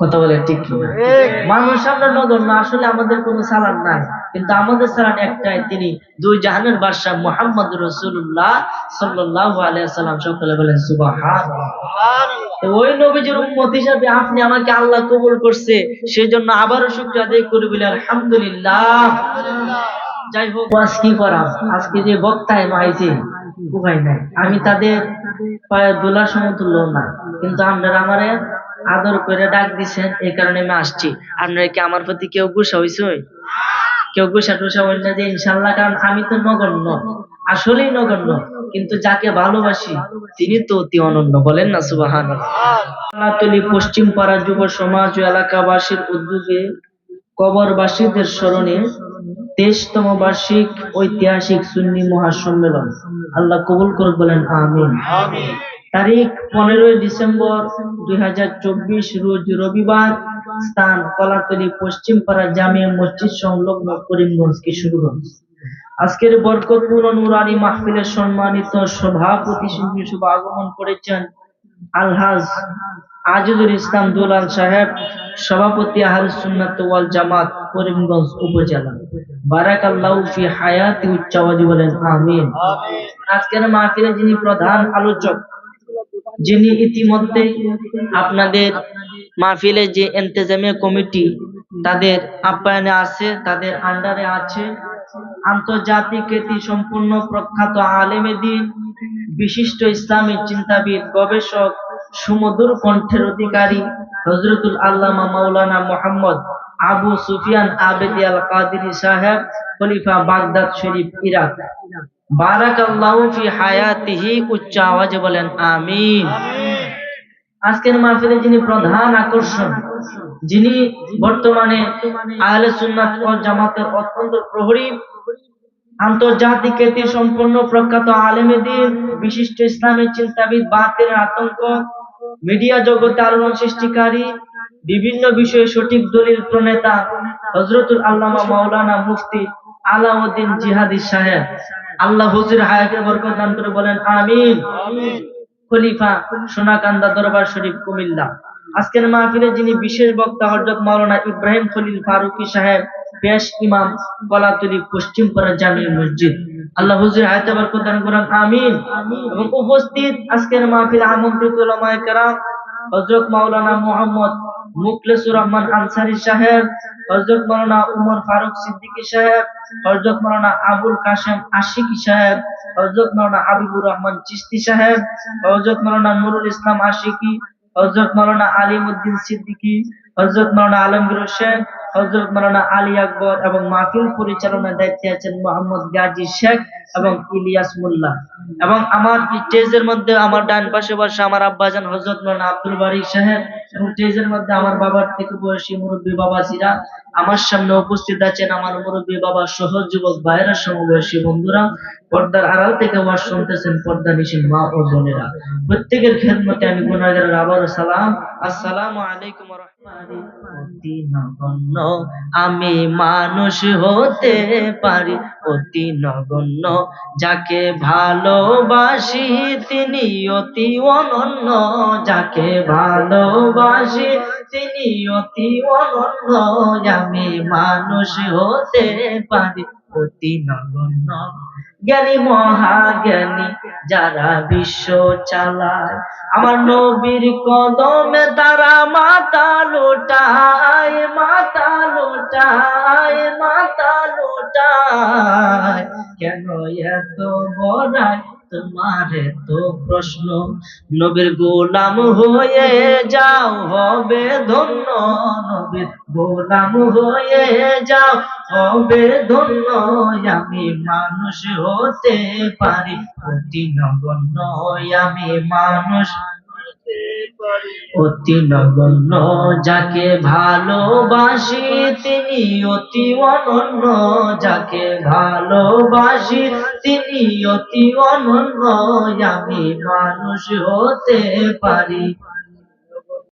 কথা বলে ঠিক না? মানুষ আমরা নগণ্য আসলে আমাদের কোনো সালান নাই। কিন্তু আমাদের সালান একটাই তিনি দুই জাহানের বাদশাহ মোহাম্মদ রসুল্লাহ সাল্লাহ আলাইসাল্লাম সকলে বলেন সুবাহান ওই নবীজির উম্মত হিসাবে আপনি আমাকে আল্লাহ কবুল করছে সেই জন্য আবারও শুক্র আদায় করে বলে আলহামদুলিল্লাহ। যাই হোক আজ কি করা আজকে যে বক্তায় মাইছে উপায় নাই। আমি তাদের পায়ে দোলার সমতুল্য না কিন্তু আপনারা আমারে আদর করে ডাক দিছেন, এই কারণে আমি আসছি। আপনারা কি, আমার প্রতি কেউ গুসা হইছে কেউ গুসা টুসা হইল না যে ইনশাল্লাহ, কারণ আমি তো নগণ্য। আসলেই নগণ্য, কিন্তু যাকে ভালোবাসি, তিনি তো অতি অনন্য, বলেন না সুবাহান তুলি পশ্চিম পাড়া যুব সমাজ ও এলাকাবাসীর উদ্যোগে কবরবাসীদের স্মরণে তেইশতম বার্ষিক ঐতিহাসিক সুন্নি মহাসম্মেলন। আল্লাহ কবুল করুক, বলেন আমিন। তারিখ পনেরোই ডিসেম্বর দুই হাজার চব্বিশ রোজ রবিবার স্থান কলাতলি পশ্চিম পাড়া জামিয়া মসজিদ সংলগ্ন করিমগঞ্জ কিশোরগঞ্জ আজকের বরকতপূর্ণ নুরানি মাহফিলের সম্মানিত সভাপতি শিল্পী আগমন করেছেন আলহাজ আজিজুল ইসলাম দুলাল সাহেব সভাপতি আহল সুন্নাত ওয়াল জামাত করিমগঞ্জ উপজেলা। বারাকাল্লাহু ফি হায়াতি উচ্চাওয়াজি বলেন আমিন। আজকের মাহফিলে যিনি প্রধান আলোচক যিনি ইতিমধ্যে আপনাদের মাহফিলে যে এন্তেজামিয়া কমিটি তাদের আপ্যায়নে আছে, তাদের আন্ডারে আছে। আন্তর্জাতিক খ্যাতি সম্পূর্ণ প্রখ্যাত আলেমে দিন, বিশিষ্ট ইসলামী চিন্তাবিদ, গবেষক, সুমধুর কণ্ঠের অধিকারী হজরতুল আল্লামা মাওলানা মোহাম্মদ আবু সুফিয়ান আবেদি আল কাদিরি সাহেব খলিফা বাগদাদ শরীফ, ইরাক। বারাকাল্লাহু ফি হায়াতিহি উচ্চ আওয়াজে বলেন আমিন। আজকের মাহফিলে যিনি প্রধান আকর্ষণ যিনি বর্তমানে আহলে সুন্নাত ওয়াল জামাতের অত্যন্ত প্রহরী আন্তর্জাতিক খ্যাতি সম্পন্ন প্রখ্যাত আলেমে দিন বিশিষ্ট ইসলামী চিন্তাবিদ বাতের আতঙ্ক মিডিয়া জগতে আলোড়ন সৃষ্টিকারী বিভিন্ন বিষয়ে সঠিক দলিল প্রণেতা হজরতুল আল্লামা মাওলানা মুফতি আলাউদ্দিন জিহাদি সাহেব। আল্লাহ হুজুর হায়াতের বরকত দান করে বলেন আমিন। খলিফা সোনাকান্দা দরবার শরীফ কুমিল্লা। আজকের মাহফিলে যিনি বিশেষ বক্তা হজরত মাওলানা ইব্রাহিম খলিল ফারুকি সাহেব পেশ ইমাম কলাতুলি পশ্চিম পাড়া জামি মসজিদ। আল্লাহ হুজুর হায়াতে বরকত দান করেন আমিন। এবং উপস্থিত আজকের মাহফিলে আমন্ত্রিত ওলামায়ে কেরাম হজরত মাওলানা মোহাম্মদ মুখলেসুর রহমান আনসারি সাহেব হজরত মাওলানা উমর ফারুক সিদ্দিকী সাহেব হজরত মাওলানা আবুল কাশেম আশিকি সাহেব হজরত মাওলানা হাবিবুর রহমান চিস্তি সাহেব হজরত মাওলানা নুরুল ইসলাম আশিকি হজরত মাওলানা আলিমউদ্দিন সিদ্দিকী হজরত মাওলানা আলমগীর হোসেন হজরত মাওলানা আলী আকবর এবং মাহফিল পরিচালনার দায়িত্বে আছেন মোহাম্মদ গাজী শেখ এবং ইলিয়াস মোল্লা। এবং আমার স্টেজের মধ্যে আমার ডান পাশে বসে আমার আব্বাজান হজরত মাওলানা আব্দুল বারিক সাহেব এবং স্টেজের মধ্যে আমার বাবার থেকে বয়সী মুরব্বী বাবা জিরা আমার সামনে উপস্থিত আছেন আমার মুরব্বী বাবা সহ যুবক ভাইয়েরা, সমবয়সী বন্ধুরা। পর্দার আড়াল থেকে ওয়াজ শুনতেছেন পর্দা নিশীন মা ও বোনেরা। প্রত্যেকের খেদমতে আমি গুনাহগারের আবারও সালাম। আসসালামু আলাইকুম ওয়া রাহমাতুল্লাহি নগণ্য আমি মানুষ হতে পারি। অতি নগণ্য যাকে ভালোবাসি তিনি অতি অনন্য। যাকে ভালোবাসি তিনি অতি অনন্য। আমি মানুষ হতে পারি। অতি নগণ্য জ্ঞানী মহাজ্ঞানী যারা বিশ্ব চালায়। আমার নবীর কদমে তারা মাতা লোটায় মাতা লোটায় মাতা লোটায়। কেন এত বড়ায়? তোমার তো প্রশ্ন। নবীর গোলাম হয়ে যাও, হবে ধন্য। নবীর গোলাম হয়ে যাও, হবে ধন্য। আমি মানুষ হতে পারি, অতি নগণ্য আমি মানুষ। অতি নগণ্য, যাকে ভালোবাসি তিনি অতি অনন্য, যাকে ভালোবাসি তিনি অতি অনন্য, আমি মানুষ হতে পারি।